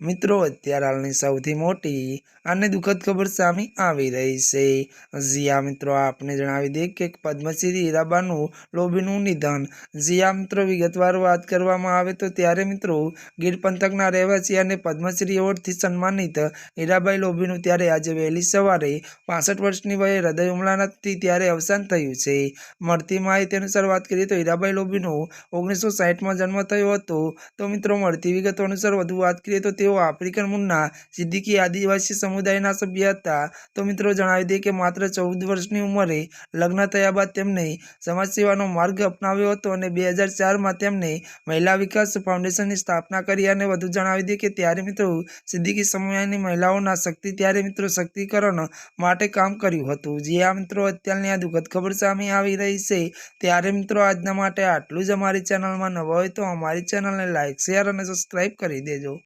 મિત્રો, અત્યારે હાલની સૌથી મોટી અને દુઃખદ ખબર સામે આવી રહી છે. જીયા મિત્રો, આપને જણાવી દઈએ કે પદ્મશ્રી હીરાબાનું લોભીનું નિધન. જીયા મિત્રો, વિગતવાર વાત કરવામાં આવે તો ત્યારે, મિત્રો, ગીર પંથકના રહેવાસી અને પદ્મશ્રી એવોર્ડથી સન્માનિત હીરાબાઈ લોભીનું ત્યારે આજે વહેલી સવારે પાસઠ વર્ષની વયે હૃદય હુમલાથી ત્યારે અવસાન થયું છે. મળતી માહિતી અનુસાર વાત કરીએ તો હીરાબાઈ લોભીનું ઓગણીસો સાહીઠમાં જન્મ થયો હતો. તો, મિત્રો, મળતી વિગતો અનુસાર વધુ વાત કરીએ તો તેઓ આફ્રિકન મૂળના સિદ્દીકી આદિવાસી સમુદાયના સભ્ય હતા. તો મિત્રો જણાવી દઈએ કે માત્ર ચૌદ વર્ષની ઉંમરે લગ્ન થયા બાદ તેમણે સમાજ સેવાનો માર્ગ અપનાવ્યો હતો અને બે હજાર ચારમાં તેમણે મહિલા વિકાસ ફાઉન્ડેશનની સ્થાપના કરી અને વધુ જણાવી દઈએ કે ત્યારે મિત્રો સિદ્દીકી સમુદાયની મહિલાઓના શક્તિ ત્યારે મિત્રો શક્તિકરણ માટે કામ કર્યું હતું. જે આ મિત્રો અત્યારની આ દુઃખદ ખબર સામે આવી રહી છે, ત્યારે મિત્રો આજના માટે આટલું જ અમારી ચેનલમાં નવા હોય તો અમારી ચેનલને લાઇક શેર અને સબસ્ક્રાઈબ કરી દેજો.